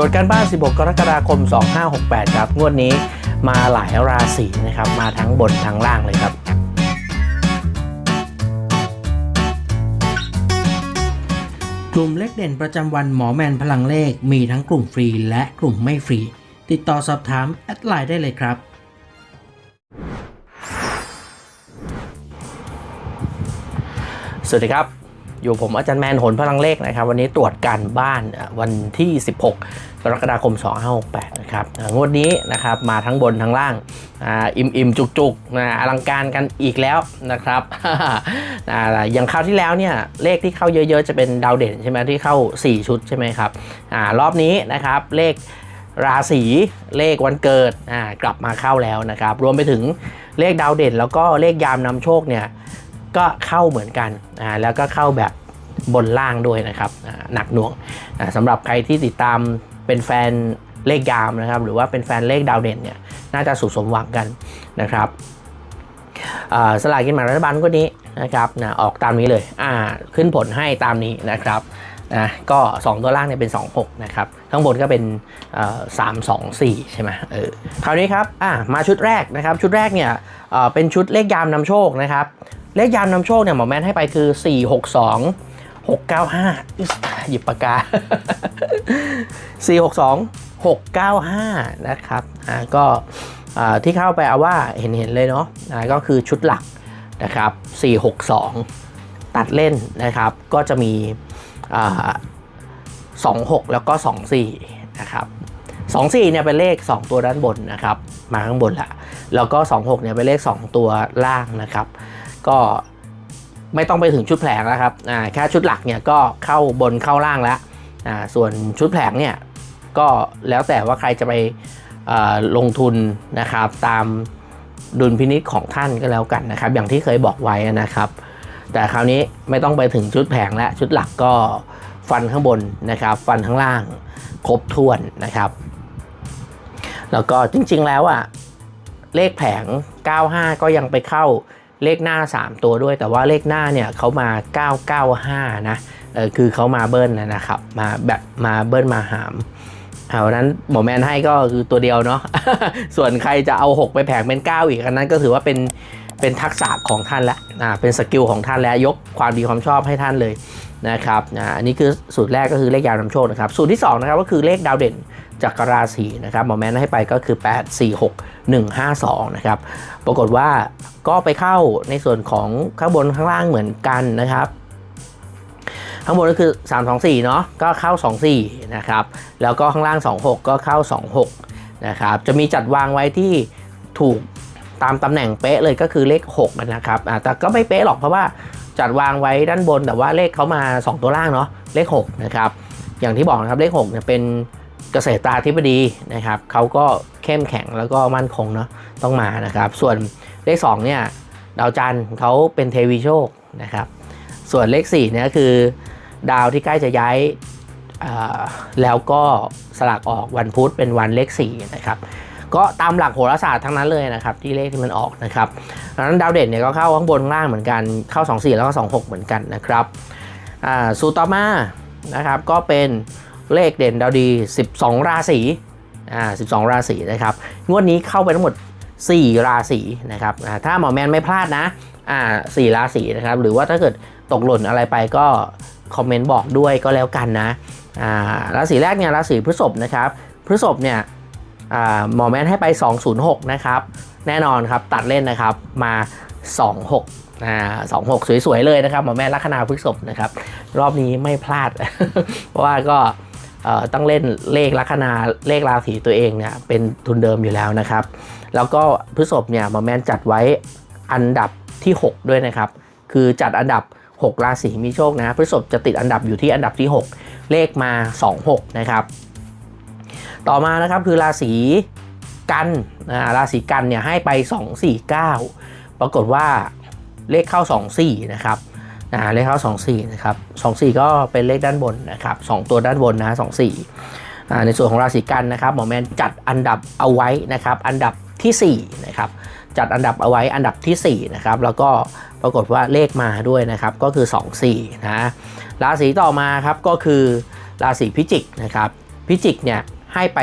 รวจการบ้าน 16 กรกฎาคม 2568 ครับ งวดนี้มาหลายราศีนะครับ มาทั้งบนทั้งล่างเลยครับ กลุ่มเลขเด่นประจำวันหมอแมนพลังเลขมีทั้งกลุ่มฟรีและกลุ่มไม่ฟรี ติดต่อสอบถามแอดไลน์ได้เลยครับสวัสดีครับ อยู่ผมอาจารย์แมนหนพลังเลขนะครับ วันนี้ตรวจการบ้านวันที่ 16 กรกฎาคม 2568 นะครับงวดนี้นะครับมาทั้งบนทั้งล่างอ่าอิ่มอิ่มจุกจุกๆนะอลังการกันอีกแล้วนะครับอ่าอย่างคราวที่แล้วเนี่ยเลขที่เข้าเยอะๆ จะเป็นดาวเด่นใช่ไหมที่เข้า 4 ชุดใช่ไหมครับอารอบนี้นะครับเลขราศีเลขวันเกิดอ่ากลับมาเข้าแล้วนะครับ รวมไปถึงเลขดาวเด่น แล้วก็เลขยามนำโชคเนี่ย ก็เข้าเหมือนกันอ่าแล้วก็เข้าแบบบนล่างด้วยนะครับหนักหน่วงสำหรับใครที่ติดตามเป็นแฟนเลขยามนะครับหรือว่าเป็นแฟนเลขดาวเด่นเนี่ยน่าจะสุขสมหวังกันนะครับสลากกินแบ่งรัฐบาลก็นี้นะครับนะออกตามนี้เลยอ่าขึ้นผลให้ตามนี้นะครับนะก็ 2 ตัวล่างเนี่ยเป็น 26 นะครับ ข้างบนก็เป็นสามสองสี่ใช่ไหมเออคราวนี้ครับอ่ามาชุดแรกนะครับ ชุดแรกเนี่ยเเป็นชุดเลขยามนำโชคนะครับ เลขยามนำโชคเนี่ยหมอแมนให้ไปคือ 4 6 2 6 9 5อิ๊ยหยิบปากกา 4 6 2 6 9 5 นะครับอ่าก็อ่าที่เข้าไปเอาว่าเห็นเห็นเลยเนาะอ่าก็คือชุดหลักนะครับ 4 6 2 ตัดเล่นนะครับ ก็จะมีอ่า2 6 แล้วก็ 2 4 นะครับ 2 4 เนี่ยเป็นเลข 2 ตัวด้านบนนะครับ มาข้างบนละ แล้วก็ 2 6 เนี่ยเป็นเลข 2 ตัวล่างนะครับ ก็ไม่ต้องไปถึงชุดแผลงแล้วครับแค่ชุดหลักเนี่ยก็เข้าบนเข้าล่างแล้วส่วนชุดแผลงเนี่ยก็แล้วแต่ว่าใครจะไปลงทุนนะครับ ตามดุลพินิจของท่านก็แล้วกันนะครับ อย่างที่เคยบอกไว้นะครับ แต่คราวนี้ไม่ต้องไปถึงชุดแผงแล้วชุดหลักก็ฟันข้างบนนะครับ ฟันข้างล่างครบถ้วนนะครับ แล้วก็จริงๆแล้วอะเลขแผง 95 ก็ยังไปเข้า เลขหน้า 3 ตัวด้วย แต่ว่าเลขหน้าเนี่ยเขามา 995 นะเออคือเขามาเบิ้ลนะครับ มาแบบมาเบิ้ลมาหามเอานั้นหมอแมนให้ก็คือตัวเดียวเนาะส่วนใครจะเอา 6 ไปแผงเป็น 9 อีกอันนั้นก็ถือว่าเป็น เป็นทักษะของท่านและอ่าเป็นสกิลของท่านแล้วยกความดีความชอบให้ท่านเลยนะครับอ่าอันนี้คือสูตรแรกก็คือเลขยาวนำโชคนะครับสูตรที่2นะครับก็คือเลขดาวเด่นจากกราศีนะครับหมอแมนให้ไปก็คือ 8 4 6 1 5 2นะครับปรากฏว่าก็ไปเข้าในส่วนของข้างบนข้างล่างเหมือนกันนะครับข้างบนก็คือ 3 2 4 เนาะก็เข้า 2 4 นะครับ แล้วก็ข้างล่าง 2 6 ก็เข้า 2 6 นะครับ จะมีจัดวางไว้ที่ถูก ตามตำแหน่งเป๊ะเลยก็คือเลข6นะครับแต่ก็ไม่เป๊ะหรอกเพราะว่าจัดวางไว้ด้านบนแต่ว่าเลขเขามา 2 ตัวล่างเนาะเลข6นะครับอย่างที่บอกนะครับเลข6เนี่ยเป็นเกษตราธิบดีนะครับเขาก็เข้มแข็งแล้วก็มั่นคงเนาะต้องมานะครับ ส่วนเลข2เนี่ยดาวจันทร์เขาเป็นเทวีโชคนะครับ ส่วนเลข4เนี่ยคือ ดาวที่ใกล้จะย้ายแล้วก็สลักออกวันพุธเป็นวันเลข4นะครับ ก็ตามหลักโหราศาสตร์ทั้งนั้นเลยนะครับที่เลขที่มันออกนะครับดังนั้นดาวเด่นเนี่ยก็เข้าข้างบนข้างล่างเหมือนกันเข้า 2 4 แล้วก็ 2 6 เหมือนกันนะครับอ่าสูต่อมานะครับก็เป็นเลขเด่นดาวดี 12 ราศีอ่า12 ราศีนะครับงวดนี้เข้าไปทั้งหมด 4 ราศีนะครับถ้าหมอแมนไม่พลาดนะอ่าสี่ราศีนะครับหรือว่าถ้าเกิดตกหล่นอะไรไปก็คอมเมนต์บอกด้วยก็แล้วกันนะอ่าราศีแรกเนี่ยราศีพฤษภนะครับพฤษภเนี่ย หมอแมนให้ไป 206 นะครับ แน่นอนครับตัดเล่นนะครับมา 26อ่า26สวยๆเลยนะครับหมอแมนลัคนาพฤษภนะครับ รอบนี้ไม่พลาด เพราะว่าก็ต้องเล่นเลขลัคนาเลขราศีตัวเองเนี่ยเป็นทุนเดิมอยู่แล้วนะครับ แล้วก็พฤษภเนี่ยหมอแมนจัดไว้อันดับที่ 6 ด้วยนะครับ คือจัดอันดับ 6 ราศีมีโชคนะพฤษภจะติดอันดับอยู่ที่อันดับที่ 6 เลขมา 26 นะครับ ต่อมานะครับคือราศีกันราศีกันเนี่ยให้ไป 249 ปรากฏว่าเลขเข้า 24 นะครับอ่าเลขเข้า 24 นะครับ 24 ก็เป็นเลขด้านบนนะครับ 2 ตัวด้านบนนะ 24อ่ในส่วนของราศีกันนะครับหมอแมนจัดอันดับเอาไว้นะครับ อันดับทีสี่4 นะครับ จัดอันดับเอาไว้อันดับทีสี่ 4 นะครับ แล้วก็ปรากฏว่าเลขมาด้วยนะครับ ก็คือ 24 นะ ราศีต่อมาครับก็คือราศีพิจิกนะครับ พิจิกเนี่ย ให้ไป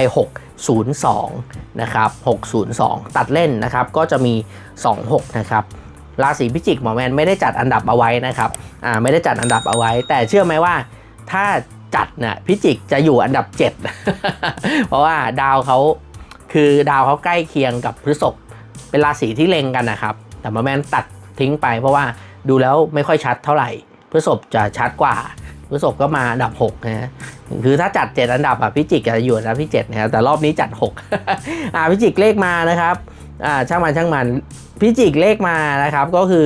602 นะครับ 602 ตัดเล่นนะครับ ก็จะมี 26 นะครับ ราศีพิจิกหมอแมนไม่ได้จัดอันดับเอาไว้นะครับ อ่า ไม่ได้จัดอันดับเอาไว้ แต่เชื่อไหมว่าถ้าจัดนี่ยพิจิกจะอยู่อันดับ 7 เพราะว่าดาวเขาคือดาวเขาใกล้เคียงกับพฤษภเป็นราศีที่เล็งกันนะครับ แต่หมอแมนตัดทิ้งไปเพราะว่าดูแล้วไม่ค่อยชัดเท่าไหร่พฤษภจะชัดกว่า พฤษภก็มาอันดับ6นะฮะคือถ้าจัด 7 อันดับอะพิจิกจะอยู่อันดับที่7นะครับแต่รอบนี้จัด 6 อ่าพิจิกเลขมานะครับอ่าช่างมันช่างมันพิจิกเลขมานะครับก็คือ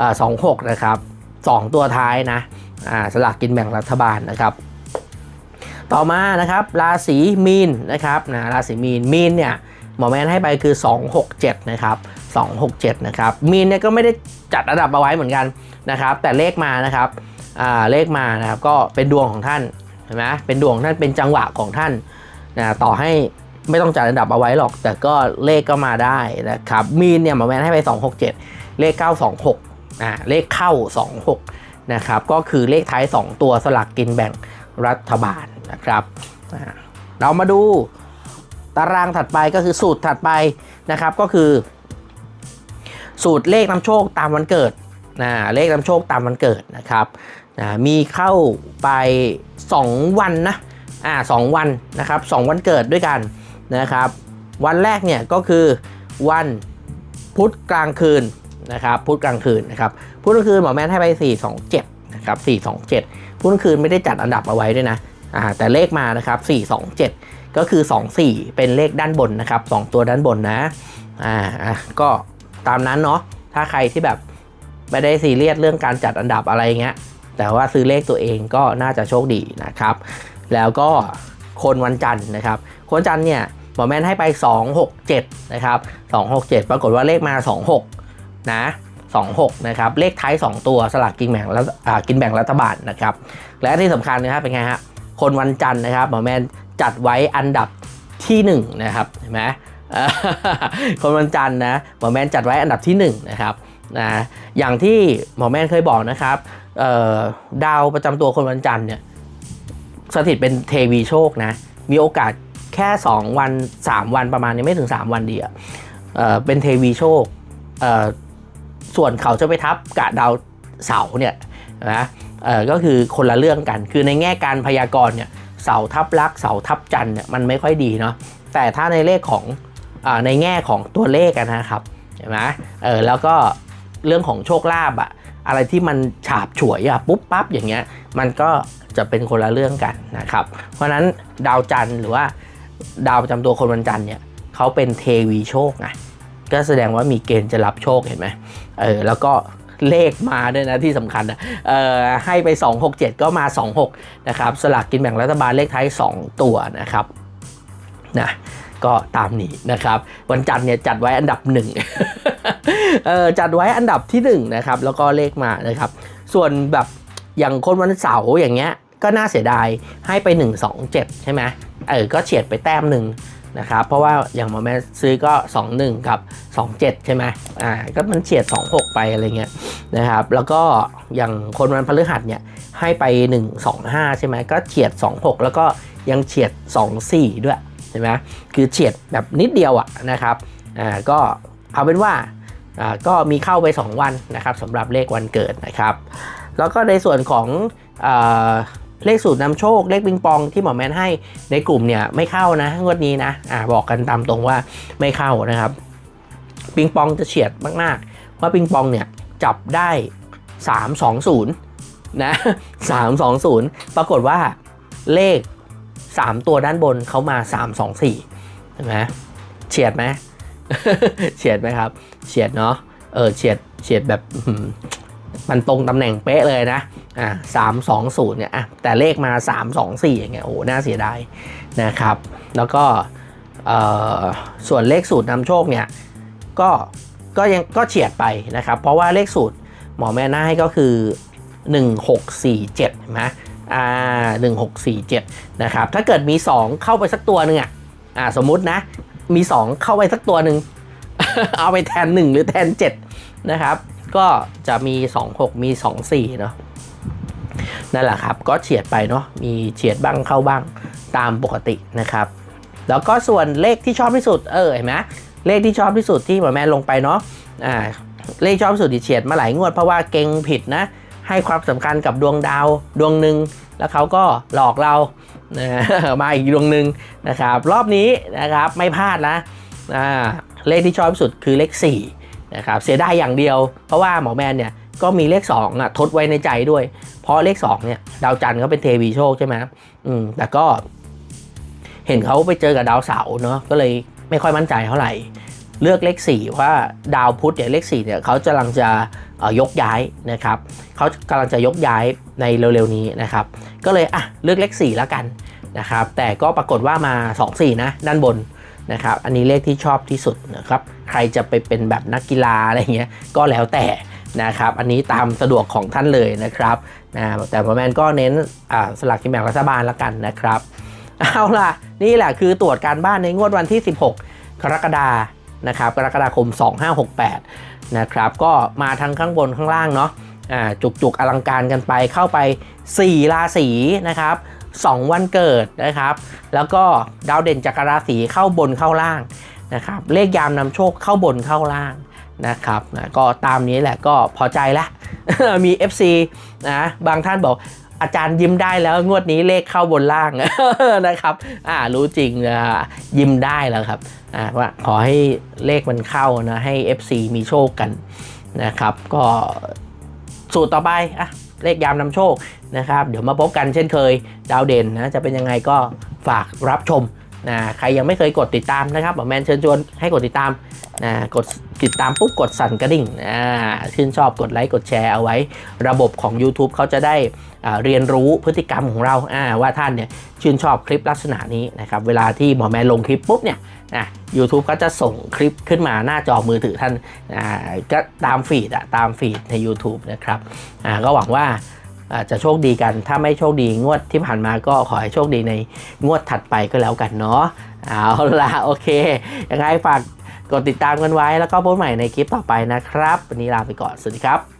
อ่า26นะครับ2ตัวท้ายนะอ่าสลากกินแบ่งรัฐบาลนะครับต่อมานะครับราศีมีนนะครับนะราศีมีนมีนเนี่ยหมอแมนให้ไปคือ 267นะครับ267นะครับมีนเนี่ยก็ไม่ได้จัดอันดับเอาไว้เหมือนกันนะครับแต่เลขมานะครับ เลขมานะครับก็เป็นดวงของท่านเห็นไหมเป็นดวงท่านเป็นจังหวะของท่านนะต่อให้ไม่ต้องจัดอันดับเอาไว้หรอก แต่ก็เลขก็มาได้นะครับมีนเนี่ยหมอแมนให้ไป 267 เลข 926อ่าเลขเข้า 26นะครับก็คือเลขท้าย 2 ตัวสลักกินแบ่งรัฐบาลนะครับอ่าเรามาดูตารางถัดไปก็คือสูตรถัดไปนะครับก็คือ สูตรเลขนำโชคตามวันเกิดนะเลขนำโชคตามวันเกิดนะครับ นะมีเข้าไป 2 วันนะอ่าสองวันนะครับสองวันเกิดด้วยกันนะครับ วันแรกเนี่ยก็คือวันพุธกลางคืนนะครับพุธกลางคืนนะครับพุธกลางคืนหมอแมนให้ไป 427นะครับ427พุธกลางคืนไม่ได้จัดอันดับเอาไว้ด้วยนะอ่าแต่เลขมานะครับ427 ก็คือ 24 เป็นเลขด้านบนนะครับ 2 ตัวด้านบนนะอ่าก็ตามนั้นเนาะถ้าใครที่แบบไม่ได้ซีเรียสเรื่องการจัดอันดับอะไรเงี้ย แต่ว่าซื้อเลขตัวเองก็น่าจะโชคดีนะครับ แล้วก็คนวันจันทร์นะครับ คนจันทร์เนี่ยหมอแมนให้ไป 267 นะครับ 267 ปรากฏว่าเลขมา 26 นะ 26 นะครับ เลขท้าย 2 ตัวสลากกินแบ่งแล้วกินแบ่งรัฐบาลนะครับ และที่สำคัญนะครับเป็นไงฮะ คนวันจันทร์นะครับหมอแมนจัดไว้อันดับที่ 1 นะครับ เห็นไหมคนวันจันทร์นะหมอแมนจัดไว้อันดับที่ 1 นะครับ นะอย่างที่หมอแมนเคยบอกนะครับดาวประจำตัวคนวันจันทร์เนี่ยสถิตเป็นเทวีโชคนะ มีโอกาสแค่ 2 วัน 3 วันประมาณนี้ไม่ถึง 3 วันดีอะเออเป็นเทวีโชคเออส่วนเขาจะไปทับกะดาวเสาเนี่ยนะเออก็คือคนละเรื่องกัน คือในแง่การพยากรณ์เนี่ยเสาทับลักเสาทับจันทร์เนี่ยมันไม่ค่อยดีเนาะแต่ถ้าในเลขของอในแง่ของตัวเลขนะครับเห็นไหมเออแล้วก็ เรื่องของโชคลาภอะอะไรที่มันฉาบฉวยอะปุ๊บปั๊บอย่างเงี้ยมันก็จะเป็นคนละเรื่องกันนะครับ เพราะฉะนั้นดาวจันทร์หรือว่าดาวประจำตัวคนวันจันทร์เนี่ยเขาเป็นเทวีโชคไงก็แสดงว่ามีเกณฑ์จะรับโชคเห็นไหมเออแล้วก็เลขมาด้วยนะที่สำคัญนะเออให้ไป 267 ก็มา 26 นะครับ สลากกินแบ่งรัฐบาลเลขท้าย 2 ตัวนะครับนะก็ตามนี้นะครับ วันจันทร์เนี่ยจัดไว้อันดับหนึ่ง จัดไว้อันดับที่1นะครับแล้วก็เลขมานะครับ ส่วนแบบอย่างคนวันเสาร์อย่างเงี้ยก็น่าเสียดายให้ไป 1 2 7 ใช่ไหมเออก็เฉียดไปแต้มหนึ่งนะครับเพราะว่าอย่างมอแม่ซื้อก็ 2 1 กับ 2 7 ใช่ไหมอ่าก็มันเฉียด 2 6 ไปอะไรเงี้ยนะครับแล้วก็อย่างคนวันพฤหัสเนี่ยให้ไป 1 2 5 ใช่ไหมก็เฉียด 2 6 แล้วก็ยังเฉียด 2 4 ด้วยใช่ไหมคือเฉียดแบบนิดเดียวอะนะครับอ่าก็ เอาเป็นว่าก็มีเข้าไป 2 วันนะครับสำหรับเลขวันเกิดนะครับ แล้วก็ในส่วนของเลขสูตรนำโชค เลขปิงปองที่หมอแมนให้ในกลุ่มเนี่ยไม่เข้านะงวดนี้นะอ่าบอกกันตามตรงว่าไม่เข้านะครับปิงปองจะเฉียดมากๆเพราปิงปองเนี่ยจับได้ 320นะ320 ปรากฏว่าเลข 3 ตัวด้านบนเขามา 324เห็นไหมเฉียดไหม เฉียดไหมครับ เฉียดเนาะเออเฉียดเฉียดแบบมันตรงตำแหน่งเป๊ะเลยนะอ่าสามสองศูนย์เนี่ยอะแต่เลขมาสามสองสี่อย่างเงี้ยโอ้หน่าเสียดายนะครับ แล้วก็เอ่อส่วนเลขสูตรนำโชคเนี่ยก็ก็ยังก็เฉียดไปนะครับ เพราะว่าเลขสูตรหมอแม่หน้าให้ก็คือ 1647เห็นไหมอ่า1647นะครับถ้าเกิดมี 2 เข้าไปสักตัวหนึ่งอะอ่าสมมุตินะ มี 2 เข้าไปสักตัวหนึ่ง เอาไปแทน 1 หรือแทน 7 นะครับ ก็จะมี 26 มี 24 เนาะนั่นแหละครับ ก็เฉียดไปเนาะมีเฉียดบ้างเข้าบ้างตามปกตินะครับ แล้วก็ส่วนเลขที่ชอบที่สุดเออเห็นไหมเลขที่ชอบที่สุดที่หมอแมนลงไปเนาะอ่าเลขชอบที่สุดที่เฉียดมาหลายงวดเพราะว่าเก่งผิดนะให้ความสำคัญกับดวงดาวดวงหนึ่งแล้วเขาก็หลอกเรา นะมาอีกดวงหนึ่งนะครับ รอบนี้นะครับไม่พลาดนะเลขที่ชอบที่สุดคือเลข4นะครับเสียดายอย่างเดียว เพราะว่าหมอแมนเนี่ยก็มีเลข2อะทดไว้ในใจด้วย เพราะเลข2เนี่ยดาวจันทร์เขาเป็นเทวีโชคใช่ไหมอืมแต่ก็เห็นเขาไปเจอกับดาวเสาร์เนาะก็เลยไม่ค่อยมั่นใจเท่าไหร่ เลือกเลข4ว่าดาวพุธเนี่ยเลข4เนี่ยเขากำลังจะ ยกย้ายนะครับเขากำลังจะยกย้ายในเร็วๆนี้นะครับ ก็เลยอะเลือกเลข4แล้วกันนะครับ แต่ก็ปรากฏว่ามา 2 4 นะ ด้านบนนะครับ อันนี้เลขที่ชอบที่สุดนะครับ ใครจะไปเป็นแบบนักกีฬาอะไรเงี้ยก็แล้วแต่นะครับ อันนี้ตามสะดวกของท่านเลยนะครับนะแต่พอแมนก็เน้นอ่าสลากกินแบ่งรัฐบาลแล้วกันนะครับ เอาล่ะ นี่แหละคือตรวจการบ้านในงวดวันที่ 16 กรกฎานะครับ กรกฎาคม 2568 นะครับ ก็มาทั้งข้างบนข้างล่างเนาะจุกๆอลังการกันไปเข้าไป 4 ราศีนะครับ 2 วันเกิดนะครับ แล้วก็ดาวเด่นจากรราศีเข้าบนเข้าล่างนะครับเลขยามนำโชคเข้าบนเข้าล่างนะครับนะก็ตามนี้แหละก็พอใจละมี FC นะบางท่านบอก อาจารย์ยิ้มได้แล้วงวดนี้เลขเข้าบนล่างนะครับอ่ารู้จริงนะยิ้มได้แล้วครับอ่าว่าขอให้เลขมันเข้านะให้ FC มีโชคกันนะครับก็สูตรต่อไปอะเลขยามนำโชคนะครับ เดี๋ยวมาพบกันเช่นเคยดาวเด่นนะจะเป็นยังไงก็ฝากรับชม นะใครยังไม่เคยกดติดตามนะครับบอแมนเชิญชวนให้กดติดตามนะกดติดตามปุ๊บกดสั่นกระดิ่งอ่าชื่นชอบกดไลค์กดแชร์เอาไว้ ระบบของ YouTube เขาจะได้เรียนรู้พฤติกรรมของเราว่าท่านเนี่ยชื่นชอบคลิปลักษณะนี้นะครับเวลาที่หมอแมนลงคลิปปุ๊บเนี่ยนะยูทูบก็จะส่งคลิปขึ้นมาหน้าจอมือถือท่านก็ตามฟีดอะตามฟีดใน YouTube นะครับก็หวังว่า อาจจะโชคดีกัน ถ้าไม่โชคดีงวดที่ผ่านมาก็ขอให้โชคดีในงวดถัดไปก็แล้วกันเนาะเอาละโอเคยังไงฝากกดติดตามกันไว้แล้วก็พบใหม่ในคลิปต่อไปนะครับ วันนี้ลาไปก่อน สวัสดีครับ